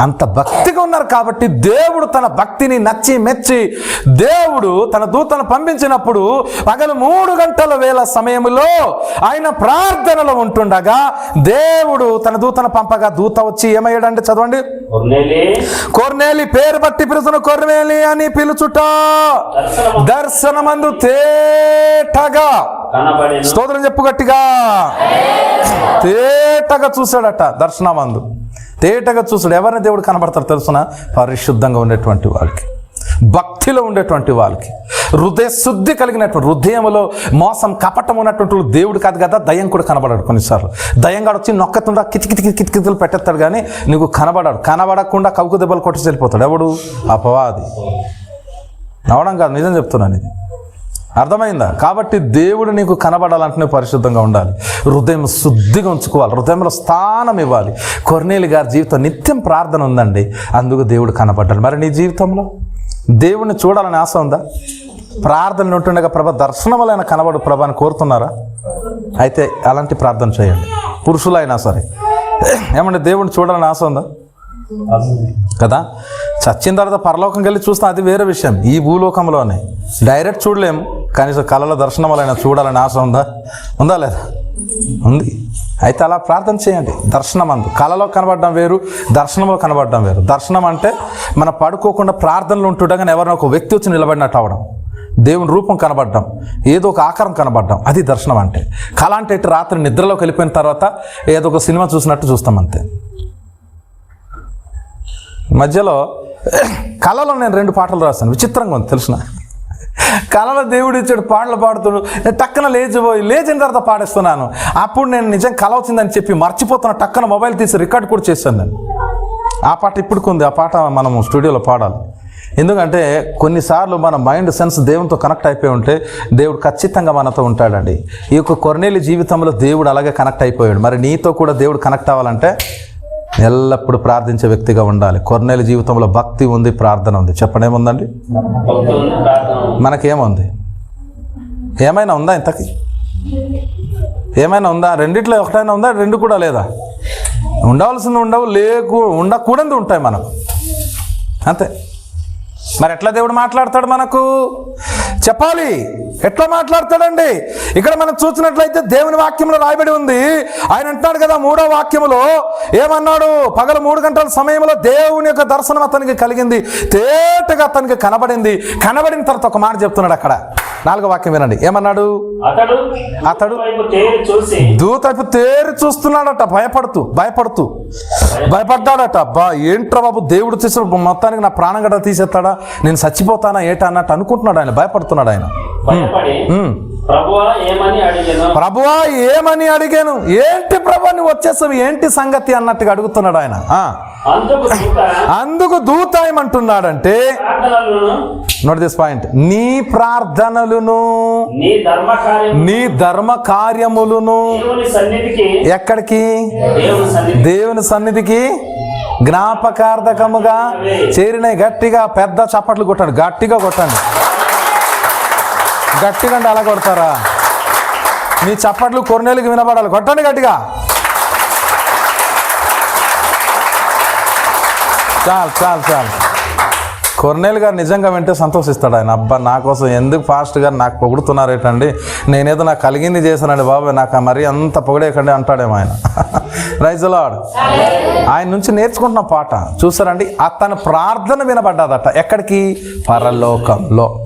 అంత భక్తిగా ఉన్నారు కాబట్టి దేవుడు తన భక్తిని నచ్చి మెచ్చి దేవుడు తన దూతను పంపించినప్పుడు పగలు మూడు గంటల వేల సమయంలో ఆయన ప్రార్థనలో ఉంటుండగా దేవుడు తన దూతను పంపగా దూత వచ్చి ఏమయ్యాడంటే చదవండి. కొర్నేలి పేరు బట్టి పిలుచున్న కొర్నేలి అని పిలుచుట. దర్శనము దర్శనమందు తేటగా. స్తోత్రం చెప్పు గట్టిగా తేటగా చూశాడట దర్శనమందు. తేటగా చూసాడు ఎవరిని దేవుడు కనబడతారు తెలుసున? పరిశుద్ధంగా ఉండేటువంటి వాళ్ళకి భక్తిలో ఉండేటువంటి వాళ్ళకి. హృదయ శుద్ధి కలిగినటువంటి హృదయంలో మోసం కపటం ఉన్నటువంటి దేవుడు కాదు కదా దయ్యం కూడా కనబడాడు కొన్నిసార్లు. దయ్యంగాడు వచ్చి నొక్కతుండా కితికితికి కితికితులు పెట్టేస్తాడు కానీ నీకు కనబడాడు. కనబడకుండా కవుకు దెబ్బలు కొట్టి వెళ్ళిపోతాడు. ఎవడు? అపవాది. నవడం కాదు నిజం చెప్తున్నాను ఇది అర్థమైందా? కాబట్టి దేవుడు నీకు కనబడాలంటే పరిశుద్ధంగా ఉండాలి. హృదయం శుద్ధిగా ఉంచుకోవాలి. హృదయంలో స్థానం ఇవ్వాలి. కొర్నేలి గారి జీవితం నిత్యం ప్రార్థన ఉందండి. అందుకు దేవుడు కనబడ్డాడు. మరి నీ జీవితంలో? దేవుణ్ణి చూడాలని ఆశ ఉందా? ప్రార్థన ఉంటుండగా ప్రభ దర్శనములైన కనబడు ప్రభాని కోరుతున్నారా? అయితే అలాంటి ప్రార్థన చేయండి. పురుషులైనా సరే. ఏమంటే దేవుణ్ణి చూడాలని ఆశ ఉందా? కదా? చచ్చిన తర్వాత పరలోకం వెళ్ళి చూస్తాం అది వేరే విషయం. ఈ భూలోకంలోనే. డైరెక్ట్ చూడలేము. కనీసం కళల దర్శనం చూడాలని ఆశ ఉందా? ఉందా లేదా? ఉంది. అయితే అలా ప్రార్థన చేయండి. దర్శనం అందు. కళలో కనబడడం వేరు దర్శనంలో కనబడడం వేరు. దర్శనం అంటే మనం పడుకోకుండా ప్రార్థనలు ఉంటుండగానే ఎవరైనా ఒక వ్యక్తి వచ్చి నిలబడినట్టు అవడం. దేవుని రూపం కనబడడం. ఏదో ఒక ఆకారం కనబడడం. అది దర్శనం అంటే. కళ అంటే రాత్రి నిద్రలోకి వెళ్ళిపోయిన తర్వాత ఏదో ఒక సినిమా చూసినట్టు చూస్తాం అంతే. మధ్యలో కళలో నేను రెండు పాటలు రాస్తాను విచిత్రంగా ఉంది తెలిసిన. కళలో దేవుడు ఇచ్చాడు పాటలు పాడుతాడు టక్కన లేచిపోయి లేచిన తర్వాత పాడేస్తున్నాను. అప్పుడు నేను నిజం కళ వచ్చిందని చెప్పి మర్చిపోతున్న టక్కన మొబైల్ తీసి రికార్డ్ కూడా చేశాను నేను. ఆ పాట ఇప్పటికి ఉంది ఆ పాట మనము స్టూడియోలో పాడాలి. ఎందుకంటే కొన్నిసార్లు మన మైండ్ సెన్స్ దేవునితో కనెక్ట్ అయిపోయి ఉంటే దేవుడు ఖచ్చితంగా మనతో ఉంటాడండి. ఈ యొక్క కొరనేలి జీవితంలో దేవుడు అలాగే కనెక్ట్ అయిపోయాడు. మరి నీతో కూడా దేవుడు కనెక్ట్ అవ్వాలంటే ఎల్లప్పుడూ ప్రార్థించే వ్యక్తిగా ఉండాలి. కొర్నేలి జీవితంలో భక్తి ఉంది ప్రార్థన ఉంది. చెప్పండి ఏముందండి? మనకేముంది? ఏమైనా ఉందా ఇంతకి? ఏమైనా ఉందా? రెండిట్లో ఒకటైనా ఉందా? రెండు కూడా లేదా? ఉండవలసింది ఉండవు లేకు ఉండకూడదు ఉంటాయి మనకు. అంతే. మరి ఎట్లా దేవుడు మాట్లాడతాడు మనకు? చెప్పాలి. ఎట్లా మాట్లాడతాడండి? ఇక్కడ మనం చూసినట్లయితే దేవుని వాక్యంలో రాయబడి ఉంది. ఆయన అంటున్నాడు కదా మూడో వాక్యములో ఏమన్నాడు? పగల మూడు గంటల సమయంలో దేవుని యొక్క దర్శనం అతనికి కలిగింది. తేటగా అతనికి కనబడింది. కనబడిన తర్వాత ఒక మాట చెప్తున్నాడు అక్కడ. నాలుగో వాక్యం వినండి. ఏమన్నాడు? అతడు వైపు తేరి చూసి దూతపు తేరి చూస్తున్నాడట భయపడుతూ భయపడుతూ. భయపడ్డాడట. అబ్బా ఏంట్రా బాబు దేవుడు చేసిన మొత్తానికి నా ప్రాణం గడ్డ తీసేస్తాడా? నేను చచ్చిపోతానా ఏటా అన్నట్టు అనుకుంటున్నాడు ఆయన భయపడుతున్నాడు ఆయన. ప్రభువా ఏమని అడిగాను? ఏంటి ప్రభా నువ్వు వచ్చేసావు? ఏంటి సంగతి అన్నట్టుగా అడుగుతున్నాడు ఆయన. అందుకు దూత ఏమంటున్నాడంటే నోట్ దిస్ పాయింట్ నీ ప్రార్థనలును నీ ధర్మ కార్యములును ఎక్కడికి? దేవుని సన్నిధికి. జ్ఞాపకార్థకముగా చేరిన గట్టిగా పెద్ద చప్పట్లు కొట్టండి. గట్టిగా కొట్టండి. గట్టిగా అంటే అలా కొడతారా? మీ చప్పట్లు కొన్నేళ్ళకి వినపడాలి కొట్టండి గట్టిగా. చాలు చాలు చాలు. కొర్నేల్ గారు నిజంగా వింటే సంతోషిస్తాడు ఆయన. అబ్బా నా కోసం ఎందుకు ఫాస్ట్ గారు నాకు పొగుడుతున్నారేటండి? నేనేదో నాకు కలిగింది చేశానండి బాబాయ్ నాకు మరీ అంత పొగిడేకండి అంటాడేమో ఆయన. రైజులాడు ఆయన నుంచి నేర్చుకుంటున్న పాట. చూసారండి అతని ప్రార్థన వినబడ్డాదట. ఎక్కడికి? పరలోకంలో.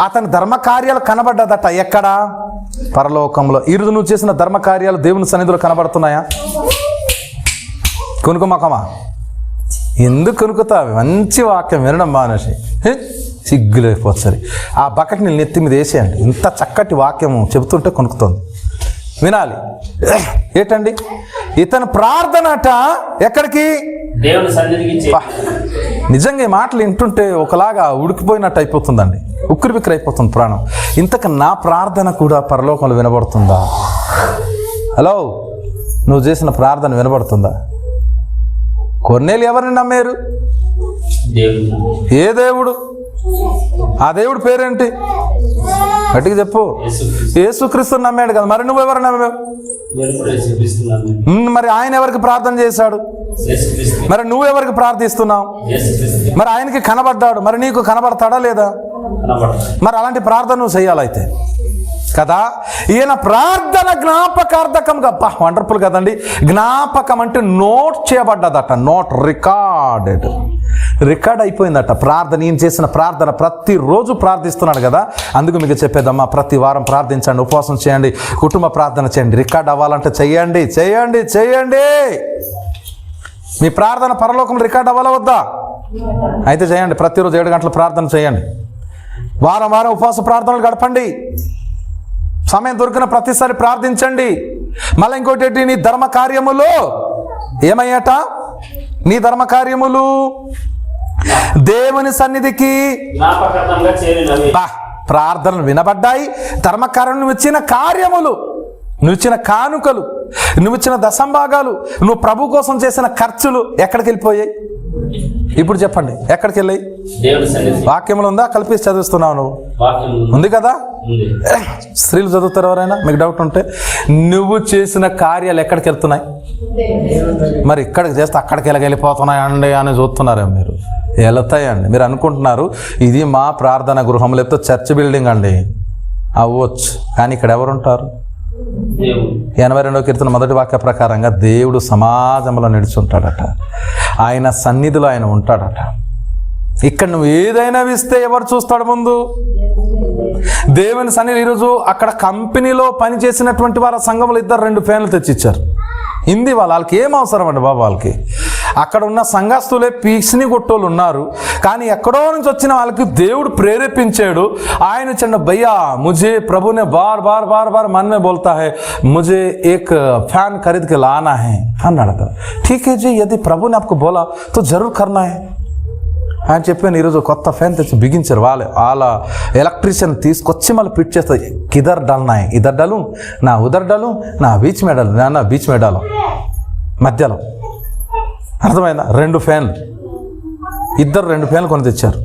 అతని ధర్మకార్యాలు కనబడ్డదట. ఎక్కడ? పరలోకంలో. ఈరోజు నువ్వు చేసిన ధర్మకార్యాలు దేవుని సన్నిధిలో కనబడుతున్నాయా? కొనుకోమకమా ఎందుకు కొనుక్కుతావు? మంచి వాక్యం వినడం మానేసి. సిగ్గులేకపోతుంది. ఆ బకెట్ని నెత్తి మీద వేసేయండి. ఇంత చక్కటి వాక్యము చెబుతుంటే కొనుక్కుతుంది. వినాలి. ఏంటండి? ఇతని ప్రార్థన అట ఎక్కడికి? దేవుని సన్నిధికి. నిజంగా ఈ మాటలు వింటుంటే ఒకలాగా ఉడికిపోయినట్టు అయిపోతుందండి. ఉక్కిరి బిక్కిరి అయిపోతుంది ప్రాణం. ఇంతకు నా ప్రార్థన కూడా పరలోకంలో వినబడుతుందా? హలో నువ్వు చేసిన ప్రార్థన వినబడుతుందా? కొన్నేళ్ళు ఎవరిని నమ్మారు? ఏ దేవుడు? ఆ దేవుడు పేరేంటి? గట్టిగా చెప్పు. యేసుక్రీస్తు. నమ్మాడు కదా. మరి నువ్వు ఎవరు నమ్మావు? మరి ఆయన ఎవరికి ప్రార్థన చేశాడు? మరి నువ్వెవరికి ప్రార్థిస్తున్నావు? మరి ఆయనకి కనబడ్డాడు. మరి నీకు కనబడతాడా లేదా? మరి అలాంటి ప్రార్థన నువ్వు చేయాలైతే కదా? ఈయన ప్రార్థన జ్ఞాపకార్థకంగా అబ్బా వండర్ఫుల్ కదండి. జ్ఞాపకం అంటే నోట్ చేయబడ్డదట నోట్ రికార్డెడ్. రికార్డ్ అయిపోయిందట ప్రార్థన. ఈయన చేసిన ప్రార్థన ప్రతిరోజు ప్రార్థిస్తున్నాడు కదా. అందుకు మీకు చెప్పేదమ్మా ప్రతి వారం ప్రార్థించండి ఉపవాసం చేయండి కుటుంబ ప్రార్థన చేయండి రికార్డ్ అవ్వాలంటే చేయండి చేయండి చేయండి. మీ ప్రార్థన పరలోకం రికార్డ్ అవ్వాలా వద్దా? అయితే చేయండి ప్రతిరోజు ఏడు గంటల ప్రార్థన చేయండి. వారం వారం ఉపవాస ప్రార్థనలు గడపండి. సమయం దొరికిన ప్రతిసారి ప్రార్థించండి. మళ్ళీ ఇంకోటి నీ ధర్మ కార్యములు ఏమయ్యాట? నీ ధర్మ కార్యములు దేవుని సన్నిధికి ప్రార్థనలు వినబడ్డాయి. ధర్మకార్యం ఇచ్చిన కార్యములు నువ్వు ఇచ్చిన కానుకలు నువ్వు ఇచ్చిన దశంభాగాలు నువ్వు ప్రభు కోసం చేసిన ఖర్చులు ఎక్కడికి వెళ్ళిపోయాయి? ఇప్పుడు చెప్పండి ఎక్కడికి వెళ్ళాయి? వాక్యములు ఉందా? కలిపి చదివిస్తున్నావు నువ్వు. ఉంది. కదా? స్త్రీలు చదువుతారు ఎవరైనా? మీకు డౌట్ ఉంటే. నువ్వు చేసిన కార్యాలు ఎక్కడికి వెళ్తున్నాయి? మరి ఇక్కడికి చేస్తే అక్కడికి ఎలాగ వెళ్ళిపోతున్నాయి అండి అని చూస్తున్నారేమో మీరు. వెళతాయండి. మీరు అనుకుంటున్నారు ఇది మా ప్రార్థన గృహం లేకపోతే చర్చ్ బిల్డింగ్ అండి. అవ్వచ్చు. కానీ ఇక్కడ ఎవరుంటారు? ఎనభై రెండో కీర్తన మొదటి వాక్య ప్రకారంగా దేవుడు సమాజంలో నడుచుంటాడట ఆయన సన్నిధిలో ఆయన ఉంటాడట. ఇక్కడ నువ్వు ఏదైనా ఇస్తే ఎవరు చూస్తాడు ముందు? దేవుని సన్నిధి ఈరోజు అక్కడ కంపెనీలో పనిచేసినటువంటి వారు సంఘంలో ఇద్దరు రెండు ఫ్యాన్లు తెచ్చిచ్చారు. హిందీ వాళ్ళు వాళ్ళకి ఏం అవసరం అండి బాబు వాళ్ళకి? అక్కడ ఉన్న సంఘస్థులే పీక్స్ని కొట్టోళ్ళు ఉన్నారు. కానీ ఎక్కడో నుంచి వచ్చిన వాళ్ళకి దేవుడు ప్రేరేపించాడు. ఆయన చిన్న భయ్యా ముజే ప్రభునే బార్ బార్ బార్ బార్ మనమే బోల్తా హే. ముజే ఏక్ ఫ్యాన్ ఖరీద్కి లానా హే. అని అడతారు ఠీక్ జీ యది ప్రభుని ఆపకు బోలా తో జరూర్ కర్నా హే. ఆయన చెప్పాను ఈరోజు కొత్త ఫ్యాన్ తెచ్చి బిగించారు వాళ్ళే. వాళ్ళ ఎలక్ట్రీషియన్ తీసుకొచ్చి మళ్ళీ ఫిట్ చేస్తారు కిదర్ డల్ నా ఇదర్ డలు నా ఉదర్ డలు నా బీచ్ మెడల్ నా బీచ్ మెడలు. మధ్యలో. అర్థమైందా? రెండు ఫ్యాన్లు. ఇద్దరు రెండు ఫ్యాన్లు కొని తెచ్చారు.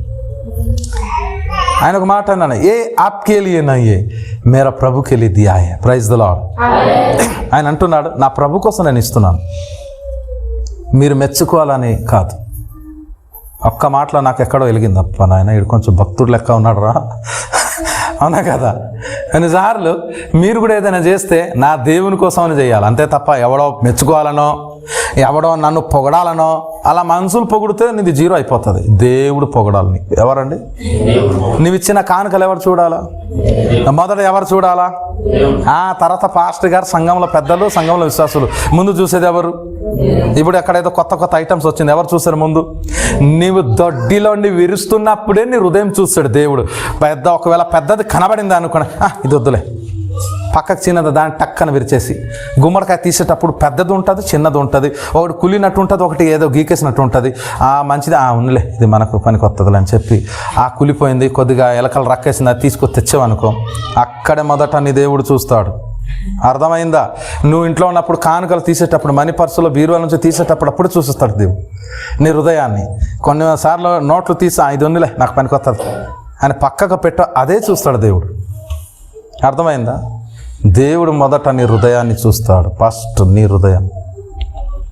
ఆయన ఒక మాట అన్నాను ఏ ఆప్కే నయ్యే మేరా ప్రభుకి దియాయే. ప్రైజ్ ద లాడ్ ఆయన అంటున్నాడు నా ప్రభు కోసం నేను ఇస్తున్నాను. మీరు మెచ్చుకోవాలని కాదు. ఒక్క మాటలో నాకు ఎక్కడో వెలిగింది అప్ప నాయన ఇక్కడ కొంచెం భక్తుడు లెక్క ఉన్నాడు రా. అవునా కదా? కొన్నిసార్లు మీరు కూడా ఏదైనా చేస్తే నా దేవుని కోసమని చేయాలి. అంతే తప్ప ఎవడో మెచ్చుకోవాలనో ఎవడో నన్ను పొగడాలనో అలా మనుషులు పొగిడితే నీది జీరో అయిపోతుంది. దేవుడు పొగడాలి నీకు. ఎవరండి? నువ్వు ఇచ్చిన కానుకలు ఎవరు చూడాలా? మొదట ఎవరు చూడాలా? ఆ తర్వాత పాస్టర్ గారు సంఘంలో పెద్దలు సంఘంలో విశ్వాసులు. ముందు చూసేది ఎవరు? ఇప్పుడు ఎక్కడైతే కొత్త కొత్త ఐటమ్స్ వచ్చింది ఎవరు చూసారు ముందు? నీవు దొడ్డిలోండి విరుస్తున్నప్పుడే నీ హృదయం చూస్తాడు దేవుడు. పెద్ద ఒకవేళ పెద్దది కనబడింది అనుకున్నా "ఆ, ఇది వద్దులే. పక్కకు చిన్నది దాన్ని టక్కన విరిచేసి. గుమ్మడికాయ తీసేటప్పుడు పెద్దది ఉంటుంది చిన్నది ఉంటుంది. ఒకటి కులినట్టు ఉంటుంది ఒకటి ఏదో గీకేసినట్టు ఉంటుంది. ఆ మంచిది ఆ ఉన్నలే ఇది మనకు పనికి వస్తుంది అని చెప్పి ఆ కులిపోయింది కొద్దిగా ఎలకలు రక్కేసింది అది తీసుకొచ్చి తెచ్చావనుకో. అక్కడే మొదట నీ దేవుడు చూస్తాడు. అర్థమైందా? నువ్వు ఇంట్లో ఉన్నప్పుడు కానుకలు తీసేటప్పుడు మనీ పర్సులో బీరువా నుంచి తీసేటప్పుడు అప్పుడు చూసిస్తాడు దేవుడు. నీ హృదయాన్ని. కొన్నిసార్లు నోట్లు తీసి ఐదు ఇది ఉన్నలే నాకు పనికి వస్తుంది అని పక్కకు పెట్ట అదే చూస్తాడు దేవుడు. అర్థమైందా? దేవుడు మొదట నీ హృదయాన్ని చూస్తాడు. ఫస్ట్ నీ హృదయం.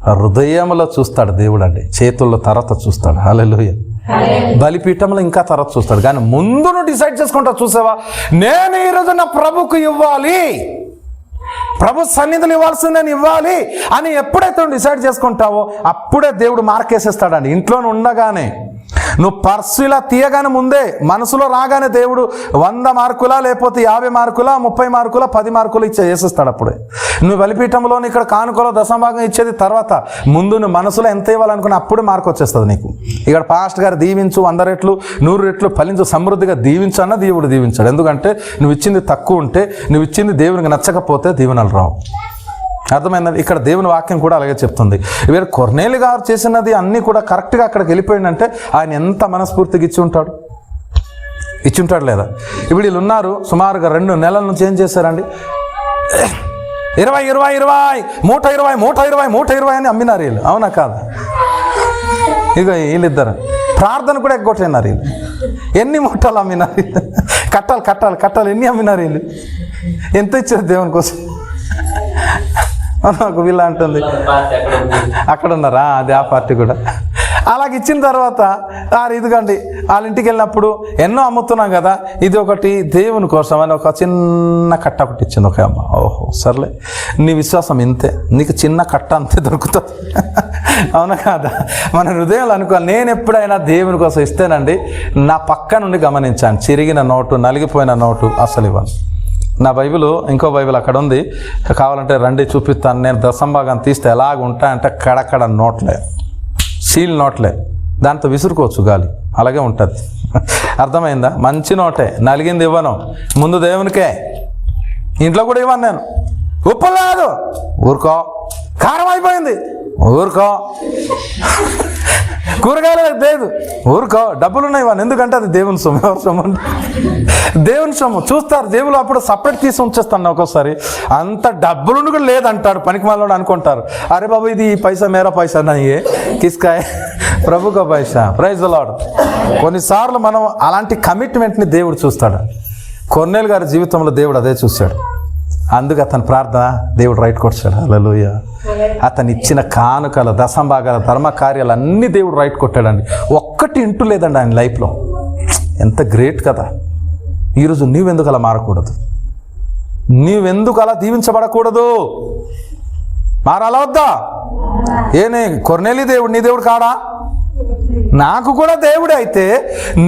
హృదయంలో చూస్తాడు దేవుడు అండి. చేతుల్లో తర్వాత చూస్తాడు. హల్లెలూయా. బలిపీఠంలో ఇంకా తర్వాత చూస్తాడు. కానీ ముందు నువ్వు డిసైడ్ చేసుకుంటా చూసావా? నేను ఈరోజు నా ప్రభుకు ఇవ్వాలి. ప్రభు సన్నిధులు ఇవ్వాల్సింది నేను ఇవ్వాలి అని ఎప్పుడైతే డిసైడ్ చేసుకుంటావో అప్పుడే దేవుడు మార్కేసేస్తాడండి ఇంట్లో ఉండగానే. నువ్వు పర్సు ఇలా తీయగానే ముందే మనసులో రాగానే దేవుడు వంద మార్కులా లేకపోతే యాభై మార్కులా ముప్పై మార్కులా పది మార్కులు ఇచ్చే వేసేస్తాడు అప్పుడే. నువ్వు బలిపీఠంలోని ఇక్కడ కానుకలో దశభాగం ఇచ్చేది తర్వాత ముందు నువ్వు మనసులో ఎంత ఇవ్వాలనుకున్న అప్పుడే మార్కు వచ్చేస్తుంది నీకు. ఇక్కడ పాస్ట్ గారు దీవించు వంద రెట్లు నూరు రెట్లు ఫలించు సమృద్ధిగా దీవించు అన్న దేవుడు దీవించాడు. ఎందుకంటే నువ్వు ఇచ్చింది తక్కువ ఉంటే నువ్వు ఇచ్చింది దేవునికి నచ్చకపోతే దీవెనలు రావు. అర్థమైందండి? ఇక్కడ దేవుని వాక్యం కూడా అలాగే చెప్తుంది. వీరు కొర్నేలు గారు చేసినది అన్నీ కూడా కరెక్ట్గా అక్కడికి వెళ్ళిపోయిందంటే ఆయన ఎంత మనస్ఫూర్తిగా ఇచ్చి ఉంటాడు? ఇచ్చి ఉంటాడు లేదా? ఇప్పుడు వీళ్ళు ఉన్నారు సుమారుగా రెండు నెలల నుంచి ఏం చేశారండి? ఇరవై ఇరవై ఇరవై మూట ఇరవై మూట ఇరవై మూట ఇరవై అని అమ్మినారు వీళ్ళు. అవునా కాదా? ఇక వీళ్ళిద్దరు. ప్రార్థన కూడా ఎగ్గొట్టినారు వీళ్ళు. ఎన్ని మూటలు అమ్మినారు వీళ్ళు? కట్టాలి కట్టాలి కట్టాలి. ఎన్ని అమ్మినారు వీళ్ళు? ఎంత ఇచ్చారు దేవుని కోసం? ఒక వీళ్ళ అంటుంది అక్కడ ఉన్నారా అది ఆ పార్టీ కూడా. అలాగ ఇచ్చిన తర్వాత ఇదిగండి వాళ్ళ ఇంటికి వెళ్ళినప్పుడు ఎన్నో అమ్ముతున్నాం కదా ఇది ఒకటి దేవుని కోసం అని ఒక చిన్న కట్ట ఒకటి ఇచ్చింది ఒక అమ్మ. ఓహో సర్లే. నీ విశ్వాసం ఇంతే. నీకు చిన్న కట్ట అంతే దొరుకుతుంది. అవునా కాదా? మన హృదయంలో అనుకోవాలి నేను ఎప్పుడైనా దేవుని కోసం ఇస్తేనండి నా పక్క నుండి గమనించాను. చిరిగిన నోటు నలిగిపోయిన నోటు అసలు ఇవ్వను. నా బైబిల్ ఇంకో బైబిల్ అక్కడ ఉంది కావాలంటే రండి చూపిస్తాను. నేను దశంభాగం తీస్తే ఎలాగ ఉంటా అంటే కడకడ నోట్లే. సీల్ నోట్లే. దాంతో విసురుకోవచ్చు గాలి. అలాగే ఉంటుంది. అర్థమైందా? మంచి నోటే. నలిగింది ఇవ్వను. ముందు దేవునికే. ఇంట్లో కూడా ఇవ్వను నేను. ఉప్పు లేదు ఊరుకో. కారం అయిపోయింది. ఊరుకో. కూరగాయలు లేదు ఊరుకో. డబ్బులు ఉన్నాయి వాళ్ళు ఎందుకంటే అది దేవుని సొమ్ము. ఎవరి సొమ్ము దేవుని సొమ్ము. చూస్తారు దేవులు అప్పుడు సపరేట్ తీసి ఉంచేస్తాను ఒక్కోసారి అంత డబ్బులు కూడా లేదంటాడు. పనికి మాలోడు అనుకుంటారు. అరే బాబు ఇది పైసా మేరా పైసా నయ్యే కిస్కాయ ప్రభుకో పైసా. ప్రైజ్ లాడ్ కొన్నిసార్లు మనం అలాంటి కమిట్మెంట్ని దేవుడు చూస్తాడు. కొన్నేలు గారి జీవితంలో దేవుడు అదే చూశాడు. అందుకు అతని ప్రార్థన దేవుడు రైట్ కొట్టాడు. అలలోయ అతను ఇచ్చిన కానుకల దశంభాగాల ధర్మ కార్యాలు దేవుడు రైట్ కొట్టాడండి. ఒక్కటి ఇంటూ లేదండి ఆయన లైఫ్లో ఎంత గ్రేట్ కదా. ఈరోజు నీవెందుకు అలా మారకూడదు? నీవెందుకు అలా దీవించబడకూడదు? మారాలా వద్దా? ఏనే కొర్నేలి దేవుడు నీ దేవుడు కాడా? నాకు కూడా దేవుడే అయితే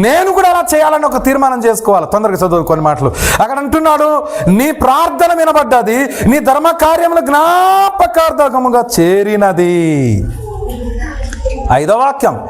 నేను కూడా అలా చేయాలని ఒక తీర్మానం చేసుకోవాలి. తొందరగా చదువు కొన్ని మాటలు. అక్కడ అంటున్నాడు నీ ప్రార్థన వినబడ్డది నీ ధర్మ కార్యములు జ్ఞాపకార్థకముగా చేరినది. ఐదో వాక్యం.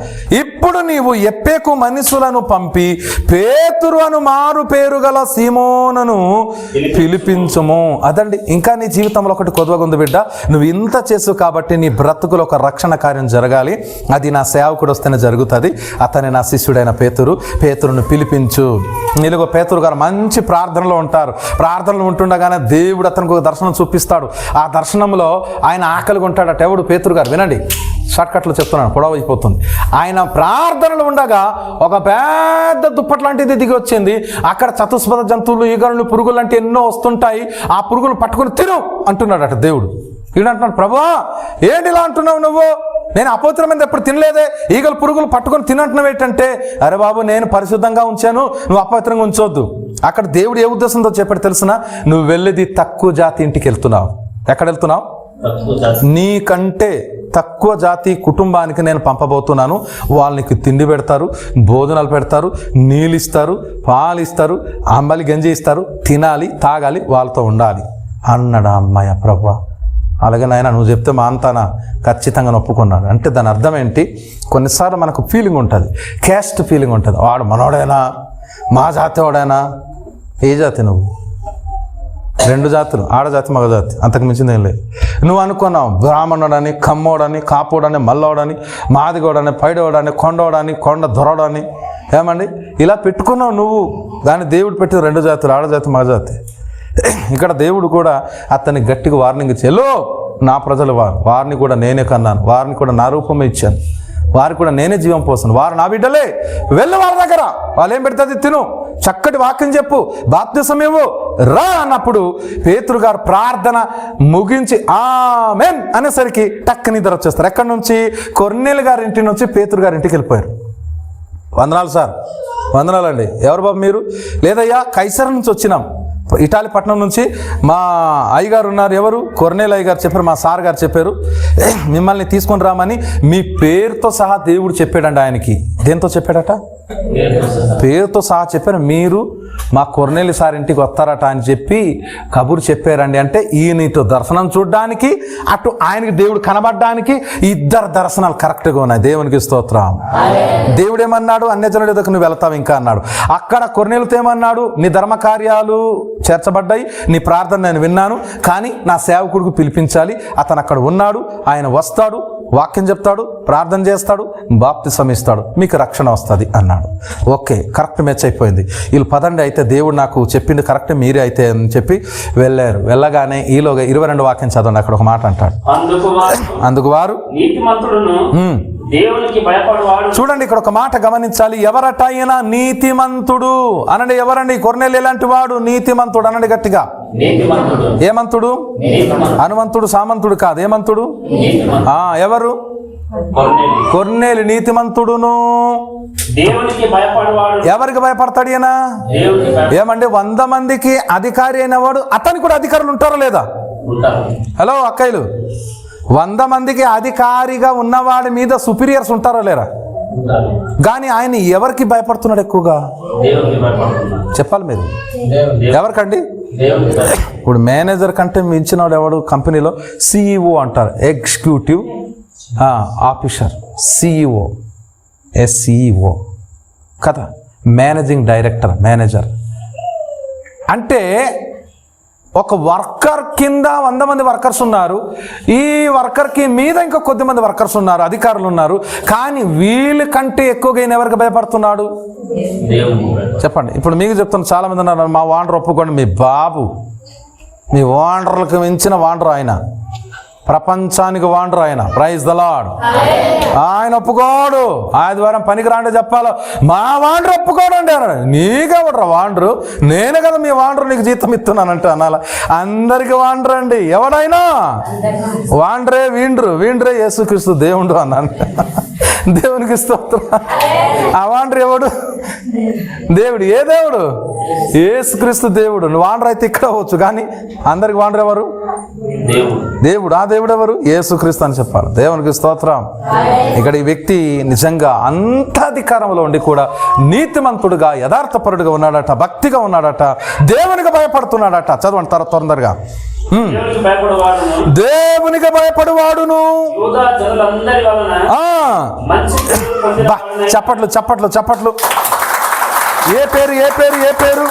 ఇప్పుడు నీవు ఎప్పేకు మనుషులను పంపి పేతురు అను మారు పేరు గల సీమోనను పిలిపించుము. అదండి ఇంకా నీ జీవితంలో ఒకటి కొదవగుంది బిడ్డ. నువ్వు ఇంత చేసు కాబట్టి నీ బ్రతుకులో ఒక రక్షణ కార్యం జరగాలి. అది నా సేవకుడు వస్తేనే జరుగుతుంది. అతని నా శిష్యుడైన పేతురు. పేతురును పిలిపించు. నిలుగో పేతురు గారు మంచి ప్రార్థనలో ఉంటారు. ప్రార్థనలు ఉంటుండగానే దేవుడు అతనికి ఒక దర్శనం చూపిస్తాడు. ఆ దర్శనంలో ఆయన ఆకలిగా ఉంటాడట ఎవడు? పేతురు గారు. వినండి షార్ట్కట్లో చెప్తున్నాను. పొడవ అయిపోతుంది ఆయన ప్రార్థనలు ఉండగా ఒక పెద్ద దుప్పటి లాంటిది దిగి వచ్చింది. అక్కడ చతుస్పద జంతువులు ఈగలు పురుగులు లాంటి ఎన్నో వస్తుంటాయి. ఆ పురుగులు పట్టుకొని తిను అంటున్నాడు అట దేవుడు ఈడంటున్నాడు ప్రభా ఏంటి ఇలా అంటున్నావు నువ్వు? నేను అపవిత్రమైనది ఎప్పుడు తినలేదే. ఈగలు పురుగులు పట్టుకొని తినంటున్నావు ఏంటంటే అరే బాబు నేను పరిశుద్ధంగా ఉంచాను. నువ్వు అపవిత్రంగా ఉంచొద్దు. అక్కడ దేవుడు ఏ ఉద్దేశంతో చెప్పాడు తెలుసునా? నువ్వు వెళ్ళేది తక్కువ జాతి ఇంటికి వెళ్తున్నావు. ఎక్కడ వెళ్తున్నావు? నీకంటే తక్కువ జాతి కుటుంబానికి నేను పంపబోతున్నాను. వాళ్ళకి తిండి పెడతారు భోజనాలు పెడతారు నీళ్ళు ఇస్తారు పాలు ఇస్తారు అంబలి గంజి ఇస్తారు తినాలి తాగాలి వాళ్ళతో ఉండాలి. అన్నాడు అమ్మాయ ప్రభా. అలాగే నాయన నువ్వు చెప్తే మా అంతానా ఖచ్చితంగా ఒప్పుకున్నాడు అంటే దాని అర్థం ఏంటి? కొన్నిసార్లు మనకు ఫీలింగ్ ఉంటుంది. క్యాస్ట్ ఫీలింగ్ ఉంటుంది. వాడు మనోడైనా? మా జాతి వాడైనా ఏ జాతి నువ్వు? రెండు జాతులు ఆడజాతి మగజాతి అంతకు మించింది ఏం లేదు. నువ్వు అనుకున్నావు బ్రాహ్మణుడని కమ్మోడని కాపోడని మల్లోడని మాదిగోడని పైడోడని కొండోడని కొండ దొరడని ఏమండి? ఇలా పెట్టుకున్నావు నువ్వు. దాన్ని దేవుడు పెట్టిన రెండు జాతులు ఆడజాతి మగజాతి ఇక్కడ దేవుడు కూడా అతన్ని గట్టిగా వార్నింగ్ ఇచ్చి నా ప్రజలు వారు. వారిని కూడా నేనే కన్నాను. వారిని కూడా నా రూపమే ఇచ్చాను. వారు కూడా నేనే జీవం పోసాను. వారు నా బిడ్డలే. వెళ్ళు వారి దగ్గర. వాళ్ళు ఏం పెడుతుంది తిను. చక్కటి వాక్యం చెప్పు. బాప్తిసం ఇవ్వు. రా అన్నప్పుడు పేతురు గారు ప్రార్థన ముగించి ఆమెన్ అనేసరికి టక్ నిద్ర వచ్చేస్తారు. ఎక్కడి నుంచి? కొర్నేలు గారి ఇంటి నుంచి పేతురు గారి ఇంటికి వెళ్ళిపోయారు. వందనాలు సార్. వందనాలండి. ఎవరు బాబు మీరు? లేదయ్యా కైసర్ నుంచి వచ్చినాం. ఇటాలీ పట్నం నుంచి. మా అయ్యగారు ఉన్నారు ఎవరు? కొర్నేల్ అయ్యగారు చెప్పారు మా సార్ గారు చెప్పారు. మిమ్మల్ని తీసుకొని రామని మీ పేరుతో సహా దేవుడు చెప్పాడండి ఆయనకి. దేంతో చెప్పాడట? పేరుతో సహా. చెప్పారు మీరు మా కొర్నేలి సార్ ఇంటికి వస్తారట అని చెప్పి కబురు చెప్పారండి. అంటే ఈయన ఇటు దర్శనం చూడడానికి అటు ఆయనకి దేవుడు కనబడడానికి ఇద్దరు దర్శనాలు కరెక్ట్గా ఉన్నాయి. దేవునికి స్తోత్రం. దేవుడు ఏమన్నాడు అన్యజనుడి దగ్గర నువ్వు వెళ్తావు ఇంకా అన్నాడు. అక్కడ కొర్నేలతో ఏమన్నాడు? నీ ధర్మ కార్యాలు చేర్చబడ్డాయి నీ ప్రార్థన నేను విన్నాను కానీ నా సేవకుడికి పిలిపించాలి. అతను అక్కడ ఉన్నాడు ఆయన వస్తాడు వాక్యం చెప్తాడు ప్రార్థన చేస్తాడు బాప్తి ఇస్తాడు మీకు రక్షణ వస్తుంది అన్నాడు. ఓకే కరెక్ట్ మ్యాచ్ అయిపోయింది. వీళ్ళు పదండి అయితే దేవుడు నాకు చెప్పింది కరెక్ట్ మీరే అయితే అని చెప్పి వెళ్ళారు. వెళ్ళగానే ఈలోగా ఇరవై రెండు వాక్యం చదవండి అక్కడ ఒక మాట అంటాడు. అందుకు వారు అందుకు వారు నీతిమంతుడును "ఉమ్, దేవునికి భయపడవాడు. చూడండి ఇక్కడ ఒక మాట గమనించాలి. ఎవరట ఆయన నీతిమంతుడు అనండి ఎవరండి? కొర్నేలు ఎలాంటి వాడు? నీతిమంతుడు అనండి గట్టిగా. ఏమంతుడు? హనుమంతుడు సామంతుడు కాదు. ఏమంతుడు? ఆ ఎవరు? కొర్నేలు. నీతిమంతుడును. ఎవరికి భయపడతాడు ఈయన? ఏమండి వంద మందికి అధికారి అయిన వాడు అతనికి కూడా అధికారులు ఉంటారా లేదా? హలో అక్కయ్యలు. వంద మందికి అధికారిగా ఉన్నవాడి మీద సుపీరియర్స్ ఉంటారా లేరా? కానీ ఆయన ఎవరికి భయపడుతున్నాడు ఎక్కువగా? చెప్పాలి మీరు. ఎవరికండి? ఇప్పుడు మేనేజర్ కంటే మించిన వాడు ఎవడు కంపెనీలో? సిఇఓ అంటారు. ఎగ్జిక్యూటివ్ ఆఫీసర్ సిఇఓ ఎస్సిఇఓ కదా? మేనేజింగ్ డైరెక్టర్ మేనేజర్ అంటే ఒక వర్కర్ కింద వంద మంది వర్కర్స్ ఉన్నారు. ఈ వర్కర్కి మీద ఇంకా కొద్ది మంది వర్కర్స్ ఉన్నారు అధికారులు ఉన్నారు. కానీ వీళ్ళ కంటే ఎక్కువగా ఈయన ఎవరికి భయపడుతున్నాడు? చెప్పండి. ఇప్పుడు మీకు చెప్తాను చాలా మంది ఉన్నారు మా వాండర్ ఒప్పుకోండి మీ బాబు మీ వాండర్లకు మించిన వాండర్ ఆయన. ప్రపంచానికి వాండరు ఆయన. ప్రైజ్ ద లాడ్ ఆయన ఒప్పుకోడు. ఆదివారం పనికి రాండి చెప్పాలో మా వాండర్ ఒప్పుకోడు అండి అన్నాడు నీకెవడరా వాండరు? నేను కదా మీ వాండరు నీకు జీతం ఇస్తున్నానంటే అనాల? అందరికి వాండర్ అండి. ఎవడైనా? వాండరే వీండ్రు. వీండ్రే యేసుక్రీస్తు దేవుడు అన్నాను. దేవునికి స్తోత్రం. ఆ వాండ్రు ఎవడు? దేవుడు. ఏ దేవుడు? ఏసుక్రీస్తు దేవుడు. నువ్వు వాండర్ అయితే ఇక్కడ అవ్వచ్చు కానీ అందరికి వాండర్ ఎవరు? దేవుడు. ఆ దేవుడు ఎవరు యేసుక్రీస్తు అని చెప్పాలి. దేవునికి స్తోత్రం. ఇక్కడ ఈ వ్యక్తి నిజంగా అంత అధికారంలో ఉండి కూడా నీతిమంతుడుగా యథార్థపరుడుగా ఉన్నాడట భక్తిగా ఉన్నాడట దేవునికి భయపడుతున్నాడట. చదవండి తర్వాత తొందరగా. దేవునికి భయపడవాడును. చప్పట్లు చప్పట్లు చప్పట్లు. ఏ పేరు ఏ పేరు ఏ పేరు?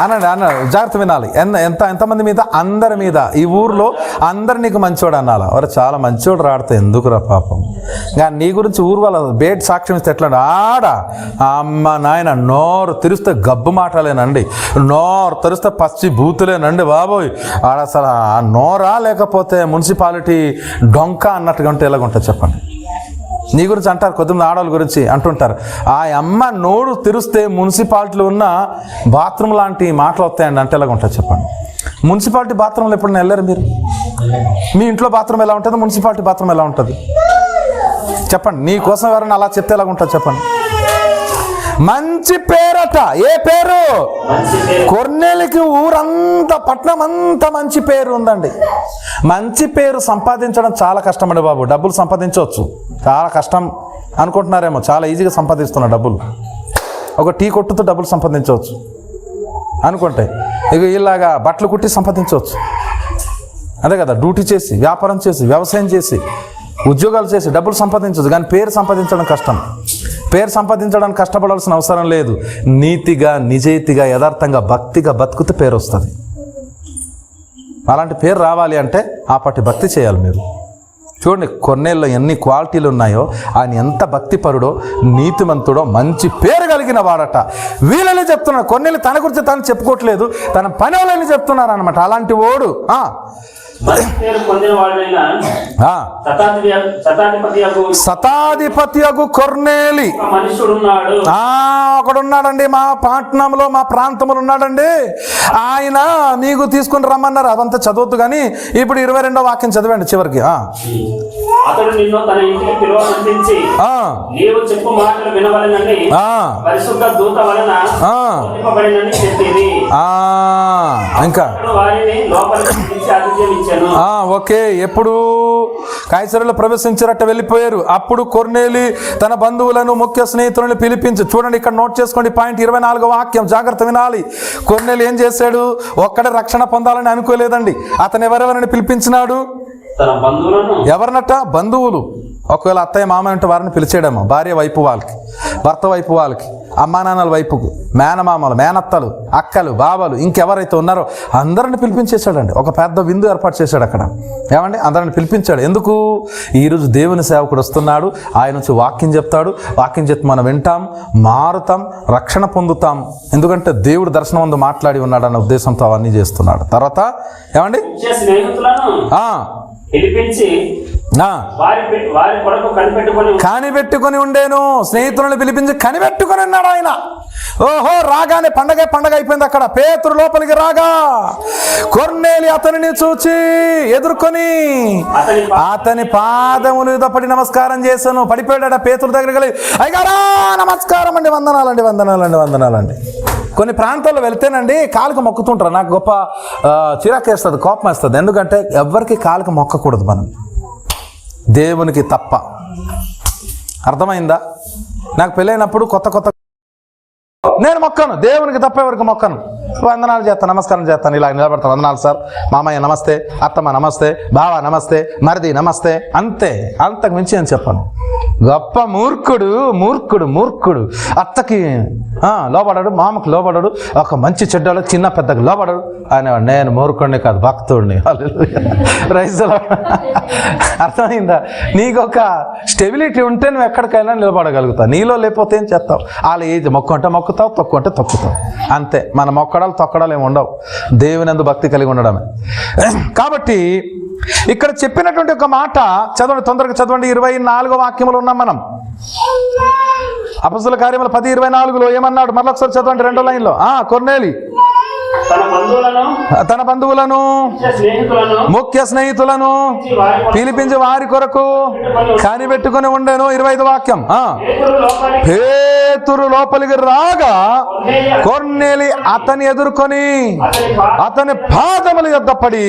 అనండి అన్నాడు జాగ్రత్త వినాలి. ఎంత ఎంత ఎంతమంది మీద? అందరి మీద. ఈ ఊర్లో అందరు నీకు మంచోడు అనాల వారు చాలా మంచోడు రాడితే ఎందుకురా పాపం? కానీ నీ గురించి ఊరు వాళ్ళ బేట్ సాక్ష్యం ఇస్తే ఎట్లా? ఆడ అమ్మ నాయన నోరు తెరిస్తే గబ్బు మాటలేనండి. నోరు తెరిస్తే పచ్చి బూతులేనండి బాబోయ్. ఆడ అసలు ఆ నోరా లేకపోతే మున్సిపాలిటీ డొంక అన్నట్టుగా ఉంటే ఎలాగుంటుంది చెప్పండి? నీ గురించి అంటారు కొద్దిమంది ఆడవాళ్ళ గురించి అంటుంటారు. ఆ అమ్మ నోరు తెరిస్తే మున్సిపాలిటీలో ఉన్న బాత్రూమ్ లాంటి మాటలు వస్తాయండి అంటే ఎలాగ ఉంటుంది చెప్పండి. మున్సిపాలిటీ బాత్రూంలో ఎప్పుడైనా వెళ్ళారు మీరు? మీ ఇంట్లో బాత్రూమ్ ఎలా ఉంటుంది మున్సిపాలిటీ బాత్రూమ్ ఎలా ఉంటుంది? చెప్పండి నీ కోసం ఎవరైనా అలా చెప్తే ఎలాగ ఉంటుంది చెప్పండి. మంచి పేరట. ఏ పేరు? కొర్నేలికి ఊరంతా పట్నం అంతా మంచి పేరు ఉందండి. మంచి పేరు సంపాదించడం చాలా కష్టమండి బాబు. డబ్బులు సంపాదించవచ్చు. చాలా కష్టం అనుకుంటున్నారేమో. చాలా ఈజీగా సంపాదిస్తున్నా డబ్బులు. ఒక టీ కొట్టుతో డబ్బులు సంపాదించవచ్చు. అనుకుంటే. ఇక ఇలాగా బట్టలు కుట్టి సంపాదించవచ్చు. అదే కదా డ్యూటీ చేసి వ్యాపారం చేసి వ్యవసాయం చేసి ఉద్యోగాలు చేసి డబ్బులు సంపాదించవచ్చు. కానీ పేరు సంపాదించడం కష్టం. పేరు సంపాదించడానికి కష్టపడాల్సిన అవసరం లేదు. నీతిగా నిజాయితీగా యథార్థంగా భక్తిగా బతుకుతే పేరు వస్తుంది. అలాంటి పేరు రావాలి అంటే ఆ పట్టి భక్తి చేయాలి మీరు. చూడండి కొన్నేళ్ళలో ఎన్ని క్వాలిటీలు ఉన్నాయో ఆయన ఎంత భక్తిపరుడో నీతిమంతుడో మంచి పేరు కలిగిన వాడట. వీళ్ళని చెప్తున్నాడు కొన్నేళ్ళు తన గురించి తను చెప్పుకోవట్లేదు తన పని వాళ్ళని చెప్తున్నారు అనమాట అలాంటి ఓడు శతాధిపత్యగు కొర్నేలి. ఒకడున్నాడండి. మా పట్టణంలో మా ప్రాంతంలో ఉన్నాడండి. ఆయన మీకు తీసుకుని రమ్మన్నారు. అదంతా చదవద్దు కానీ ఇప్పుడు ఇరవై రెండో వాక్యం చదివండి చివరికి. అతడు నిన్ను తన ఇంటికి ఆ, నీవు చెప్పు మాటలు వినవలనని పరిశుద్ధ దూత వలన ఆ, పంపింపబడినని చెప్పింది ఇంకా. వారిని లోపలికి ఓకే. ఎప్పుడు కైసరులో ప్రవేశించారట వెళ్ళిపోయారు. అప్పుడు కొర్నేలి తన బంధువులను ముఖ్య స్నేహితులను పిలిపించి చూడండి ఇక్కడ నోట్ చేసుకోండి పాయింట్ ఇరవై నాలుగో వాక్యం జాగ్రత్త వినాలి. కొర్నేలి ఏం చేశాడు? ఒక్కడే రక్షణ పొందాలని అనుకోలేదండి. అతను ఎవరెవరిని పిలిపించినాడు? ఎవరినట? బంధువులు. ఒకవేళ అత్తయ్య మామ అంటే వారిని పిలిచేయడము. భార్య వైపు వాళ్ళకి భర్త వైపు వాళ్ళకి అమ్మా నాన్నల వైపుకు మేనమామలు మేనత్తలు అక్కలు బావలు ఇంకెవరైతే ఉన్నారో అందరిని పిలిపించేశాడండి. ఒక పెద్ద విందు ఏర్పాటు చేశాడు అక్కడ. ఏమండి? అందరిని పిలిపించాడు. ఎందుకు? ఈరోజు దేవుని సేవకుడు వస్తున్నాడు. ఆయన నుంచి వాక్యం చెప్తాడు. వాక్యం చెప్పి మనం వింటాం మారుతాం రక్షణ పొందుతాం. ఎందుకంటే దేవుడు దర్శనం ముందు మాట్లాడి ఉన్నాడు అన్న ఉద్దేశంతో అవన్నీ చేస్తున్నాడు. తర్వాత ఏమండి? కనిపెట్టుకొని ఉండేను. స్నేహితులను పిలిపించి కనిపెట్టుకొని ఉన్నాడు ఆయన. ఓహో రాగానే పండగ పండగ అయిపోయింది అక్కడ. పేతురు లోపలికి రాగా కొర్నేలి అతనిని చూచి ఎదుర్కొని అతని పాదములు పడి నమస్కారం చేశాను. పడిపోయాడు పేతురు దగ్గరికి వెళ్ళి అయ్యారా నమస్కారం అండి వందనాలండి వందనాలండి వందనాలండి. కొన్ని ప్రాంతాల్లో వెళ్తేనండి కాలుకు మొక్కుతుంటారు. నాకు గొప్ప ఆ, చిరాకు వేస్తుంది కోపం వేస్తుంది. ఎందుకంటే ఎవరికి కాలుకు మొక్కకూడదు మనం. దేవునికి తప్ప. అర్థమైందా? నాకు పెళ్ళైనప్పుడు కొత్త కొత్త నేను మొక్కను. దేవునికి తప్ప ఎవరికి మొక్కను? వందనాలు చేస్తాను నమస్కారం చేస్తాను. ఇలా నిలబడతాను. వందనాలు సార్. మామయ్య నమస్తే అత్తమ్మ నమస్తే బావ నమస్తే మరిది నమస్తే. అంతే. అంతకు మించి అని చెప్పను. గొప్ప మూర్ఖుడు మూర్ఖుడు మూర్ఖుడు. అత్తకి లోబడాడు మామకు లోబడాడు. ఒక మంచి చెడ్డలో చిన్న పెద్దకు లోబడాడు. అనేవాడు నేను మూర్ఖుడిని కాదు భక్తుడిని రైతుల అర్థమైందా? నీకు ఒక స్టెబిలిటీ ఉంటే నువ్వు ఎక్కడికైనా నిలబడగలుగుతావు. నీలో లేకపోతే ఏం చేస్తావు? వాళ్ళ ఏది మొక్కు అంటే మొక్కుతావు తొక్కు అంటే తొక్కుతావు. అంతే. మన మొక్కడాలు తొక్కడాలు ఏమి ఉండవు. దేవునందు భక్తి కలిగి ఉండడమే. కాబట్టి ఇక్కడ చెప్పినటువంటి ఒక మాట చదవండి తొందరగా చదవండి. ఇరవై నాలుగో వాక్యములు ఉన్నాం మనం. అపసుల కార్యములు పది ఇరవై నాలుగులో ఏమన్నాడు? మరొకసారి ఒకసారి చదవండి రెండో లైన్లో. కొన్నేలి తన బంధువులను ముఖ్య స్నేహితులను పిలిపించి వారి కొరకు కనిపెట్టుకుని ఉండేను. ఇరవై ఐదు వాక్యం. ఆ. పేతురు లోపలికి రాగా కొర్నేలి కొర్నేలి అతని ఎదుర్కొని అతని పాదముల యొద్ద పడి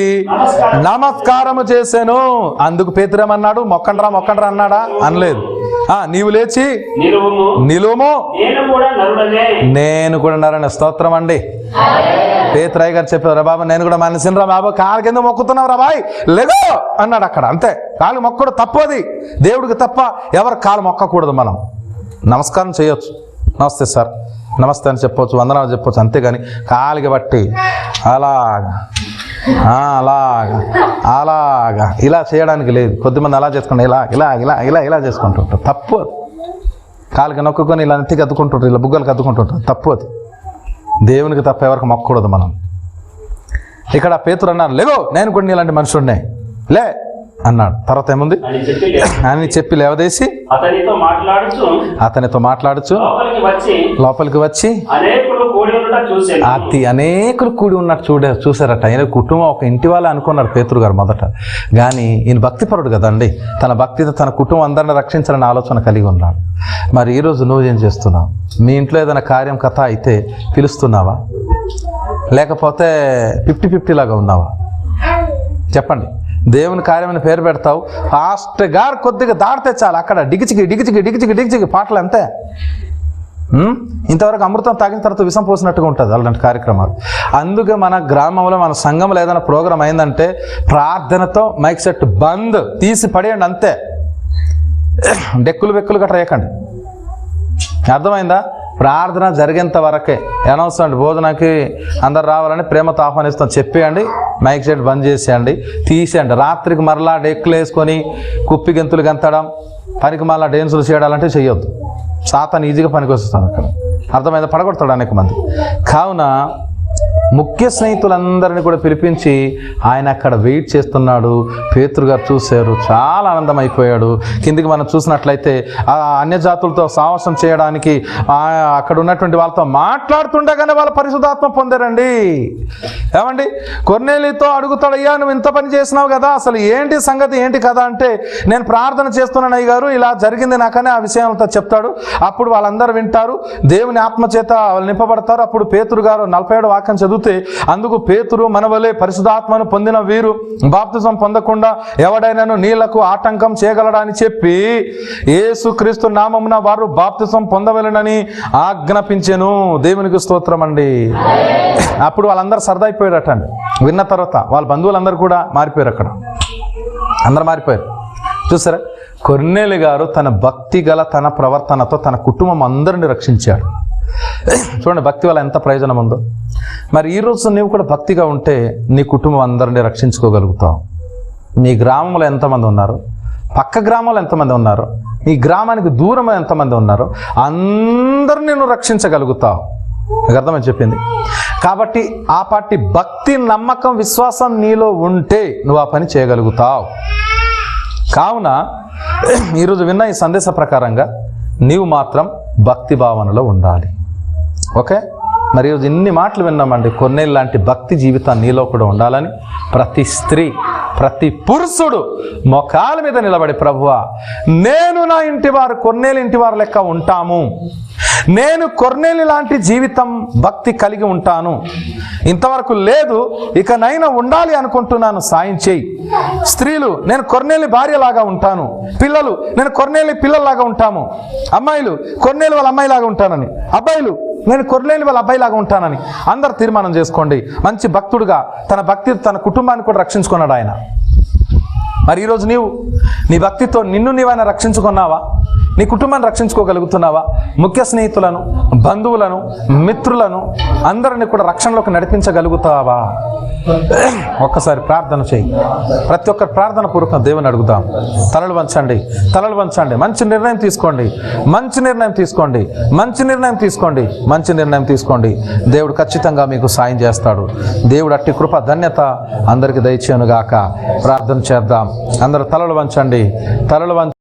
నమస్కారము చేశాను అందుకు పేతురేమన్నాడు మొక్కండ్రా మొక్కండ్రా అన్నాడా? అనలేదు. ఆ నీవు లేచి నిలువుము. నిలువము. నేను కూడా నరుడనే. నేను కూడా నారాయణ స్తోత్రం అండి పేతురాయ్ గారు చెప్పారు రా బాబు నేను కూడా మనిషిని రా బాబు కాలు కింద మొక్కుతున్నావు రా బాయ్ లెగో! అన్నాడు అక్కడ అంతే. కాలు మొక్కడు తప్పది దేవుడికి తప్ప ఎవరు కాలు మొక్కకూడదు మనం. నమస్కారం చేయొచ్చు. నమస్తే సార్. నమస్తే అని చెప్పొచ్చు వందనాలు చెప్పవచ్చు అంతేగాని కాలికి బట్టి అలాగా అలాగా అలాగా ఇలా చేయడానికి లేదు. కొద్దిమంది అలా చేసుకుంటారు ఇలా ఇలా ఇలా ఇలా ఇలా చేసుకుంటుంటారు. తప్పు కాలికి నొక్కుకొని ఇలా నెత్తికి అద్దుకుంటుంటారు ఇలా బుగ్గలకు అద్దుకుంటుంటారు తప్పు అది. దేవునికి తప్ప ఎవరికి మొక్కకూడదు మనం. ఇక్కడ పేతురు అన్నారు లేవో నేను కూడా నీలాంటి మనుషుడినే. లే అన్నాడు. తర్వాత ఏముంది? అని చెప్పి లేవదేసి అతనితో మాట్లాడుచు లోపలికి వచ్చి అతి అనేకులు కూడి ఉన్నట్టు చూడ చూసారట. ఆయన కుటుంబం ఒక ఇంటి వాళ్ళే అనుకున్నారు పేతురు గారు మొదట. కానీ ఈయన భక్తిపరుడు కదండి. తన భక్తితో తన కుటుంబం అందరిని రక్షించాలని ఆలోచన కలిగి ఉన్నాడు. మరి ఈరోజు నువ్వేం చేస్తున్నావు? మీ ఇంట్లో ఏదైనా కార్యం కథ అయితే పిలుస్తున్నావా? లేకపోతే ఫిఫ్టీ ఫిఫ్టీ లాగా ఉన్నావా? చెప్పండి. దేవుని కార్యమైన పేరు పెడతావు. ఫాస్ట్గా గారు కొద్దిగా దాడితే చాలు అక్కడ డిగిచికి డిగిచికి డిగిచికి డిగిచికి పాటలు అంతే. ఇంతవరకు అమృతం తాగిన తర్వాత విషం పోసినట్టుగా ఉంటుంది అలాంటి కార్యక్రమాలు. అందుకే మన గ్రామంలో మన సంఘంలో ఏదైనా ప్రోగ్రాం అయిందంటే ప్రార్థనతో మైక్ సెట్ బంద్ తీసి పడేయండి అంతే. డెక్కులు బెక్కులు గట్రా వేయకండి. అర్థమైందా? ప్రార్థన జరిగేంత వరకే అనౌన్స్మెంట్ భోజనానికి అందరు రావాలని ప్రేమతో ఆహ్వానిస్తాం. చెప్పేయండి మైక్ సెట్ బంద్ చేసేయండి తీసేయండి. రాత్రికి మరలా డెక్కులు వేసుకొని కుప్పి గెంతులు గెంతడం పనికి మళ్ళా డ్యాన్సులు చేయాలంటే చేయొద్దు సాతాను ఈజీగా పనికి వస్తాను అక్కడ. అర్థమైంది? పడగొడతాడు అనేక మంది. కావున ముఖ్య స్నేహితులందరినీ కూడా పిలిపించి ఆయన అక్కడ వెయిట్ చేస్తున్నాడు. పేతురు గారు చూశారు. చాలా ఆనందం అయిపోయాడు కిందికి మనం చూసినట్లయితే ఆ అన్యజాతులతో సాహసం చేయడానికి అక్కడ ఉన్నటువంటి వాళ్ళతో మాట్లాడుతుండగానే వాళ్ళ పరిశుధాత్మ పొందారండి. ఏమండి? కొన్నేలితో అడుగుతాడు అయ్యా నువ్వు ఇంత పని చేసినావు కదా అసలు ఏంటి సంగతి ఏంటి కదా అంటే నేను ప్రార్థన చేస్తున్నాను అయ్య గారు ఇలా జరిగింది నాకనే ఆ విషయం అంతా చెప్తాడు. అప్పుడు వాళ్ళందరూ వింటారు. దేవుని ఆత్మ చేత వాళ్ళు నింపబడతారు. అప్పుడు పేతురు గారు నలభై ఏడు వాక్యం చదివితే అందుకు పేతురు మనవలే పరిశుధాత్మను పొందిన వీరు బాప్తిజం పొందకుండా ఎవడైనాను నీళ్ళకు ఆటంకం చేయగలడని చెప్పి ఏసుక్రీస్తు నామమున వారు బాప్తిజం పొందవలనని ఆజ్ఞాపించెను. దేవునికి స్తోత్రం అండి. అప్పుడు వాళ్ళందరూ సరదా అయిపోయారట అండి విన్న తర్వాత వాళ్ళ బంధువులందరూ కూడా మారిపోయారు అక్కడ. అందరు మారిపోయారు. చూసారా? కొర్నేలి గారు తన భక్తి గల తన ప్రవర్తనతో తన కుటుంబం అందరిని రక్షించాడు. చూడండి భక్తి వల్ల ఎంత ప్రయోజనం ఉందో. మరి ఈరోజు నీవు కూడా భక్తిగా ఉంటే నీ కుటుంబం అందరినీ రక్షించుకోగలుగుతావు. నీ గ్రామంలో ఎంతమంది ఉన్నారు? పక్క గ్రామంలో ఎంతమంది ఉన్నారు? నీ గ్రామానికి దూరం ఎంతమంది ఉన్నారు? అందరినీ నువ్వు రక్షించగలుగుతావు. నాకు అర్థమని చెప్పింది. కాబట్టి ఆ పాటి భక్తి నమ్మకం విశ్వాసం నీలో ఉంటే నువ్వు ఆ పని చేయగలుగుతావు. కావున ఈరోజు విన్న ఈ సందేశ ప్రకారంగా నీవు మాత్రం భక్తి భావనలో ఉండాలి. ఓకే? మరి ఈరోజు ఇన్ని మాటలు విన్నామండి. కొన్నేళ్ళ లాంటి భక్తి జీవితాన్ని నీలో కూడా ఉండాలని ప్రతి స్త్రీ ప్రతి పురుషుడు మొఖాల మీద నిలబడి ప్రభువా నేను నా ఇంటి వారు కొన్నేళ్ళ ఇంటి వారు లెక్క ఉంటాము. నేను కొన్నేళ్ళ లాంటి జీవితం భక్తి కలిగి ఉంటాను. ఇంతవరకు లేదు ఇకనైనా ఉండాలి అనుకుంటున్నాను. సాయం చేయి. స్త్రీలు నేను కొన్నేళ్ళ భార్యలాగా ఉంటాను. పిల్లలు నేను కొన్నేళ్ళ పిల్లల్లాగా ఉంటాము. అమ్మాయిలు కొన్నేళ్ళు వాళ్ళ అమ్మాయిలాగా ఉంటానని. అబ్బాయిలు నేను కొరలేని వాళ్ళ అబ్బాయిలాగా ఉంటానని అందరు తీర్మానం చేసుకోండి. మంచి భక్తుడుగా తన భక్తి తన కుటుంబాన్ని కూడా రక్షించుకున్నాడు ఆయన. మరి ఈరోజు నీవు నీ భక్తితో నిన్ను నీవైనా రక్షించుకున్నావా? నీ కుటుంబాన్ని రక్షించుకోగలుగుతున్నావా? ముఖ్య స్నేహితులను బంధువులను మిత్రులను అందరిని కూడా రక్షణలోకి నడిపించగలుగుతావా? ఒక్కసారి ప్రార్థన చేయి. ప్రతి ఒక్కరు ప్రార్థన పూర్వకం దేవుని అడుగుదాం. తలలు వంచండి. తలలు వంచండి. మంచి నిర్ణయం తీసుకోండి. మంచి నిర్ణయం తీసుకోండి. మంచి నిర్ణయం తీసుకోండి. మంచి నిర్ణయం తీసుకోండి. దేవుడు ఖచ్చితంగా మీకు సాయం చేస్తాడు. దేవుడు అట్టి కృప ధన్యత అందరికి దయచేయనుగాక. ప్రార్థన చేద్దాం. అందరు తలలు వంచండి. తలలు వంచ